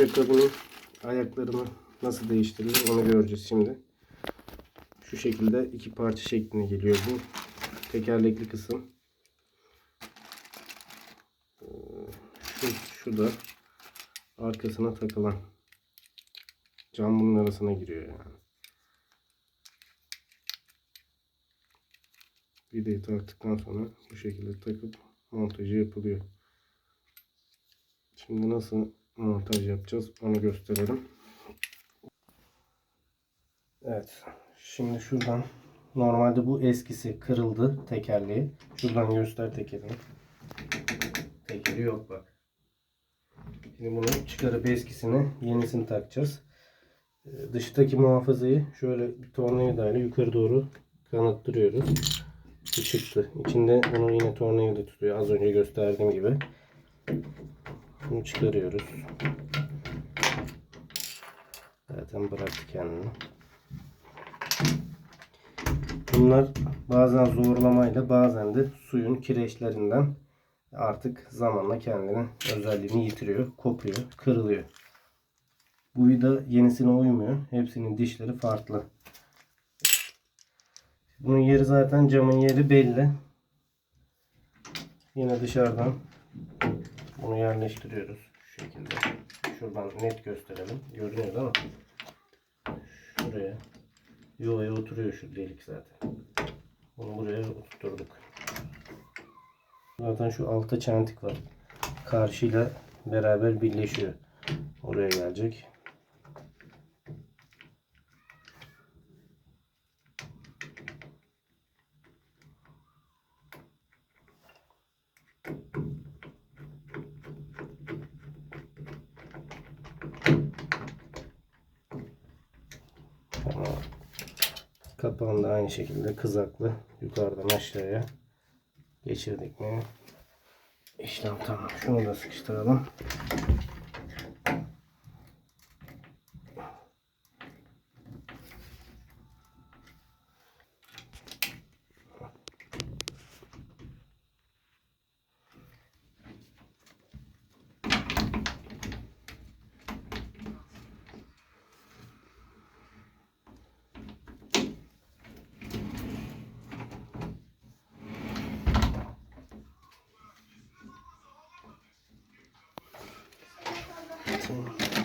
Ayakkabının ayaklarını nasıl değiştirilir onu göreceğiz şimdi. Şu şekilde iki parça şeklinde geliyor bu. Tekerlekli kısım. Ee, Şu, şu da arkasına takılan. Cam bunun arasına giriyor yani. Vidayı taktıktan sonra bu şekilde takıp montajı yapılıyor. Şimdi nasıl montaj yapacağız onu gösterelim. Evet. Şimdi şuradan normalde bu eskisi kırıldı tekerleği. Şuradan göster tekerini. Tekeri yok bak. Şimdi bunu çıkarıp eskisini yenisini takacağız. Ee, Dıştaki muhafazayı şöyle bir tornavidayla yukarı doğru kanıttırıyoruz. Bu çıktı. İçinde bunu yine tornavida tutuyor. Az önce gösterdiğim gibi. Bunu çıkarıyoruz. Zaten bıraktı kendini. Bunlar bazen zorlamayla bazen de suyun kireçlerinden artık zamanla kendini özelliğini yitiriyor, kopuyor, kırılıyor. Bu vida yenisine uymuyor. Hepsinin dişleri farklı. Bunun yeri zaten camın yeri belli. Yine dışarıdan bunu yerleştiriyoruz şu şekilde. Şuradan net gösterelim. Görünüyor değil mi? Şuraya. Yuvaya oturuyor şu delik zaten. Bunu buraya oturturduk. Zaten şu altta çentik var. Karşıyla beraber birleşiyor. Oraya gelecek. Kapağını da aynı şekilde kızaklı yukarıdan aşağıya geçirdik mi? İşlem tamam. Şunu da sıkıştıralım. watching.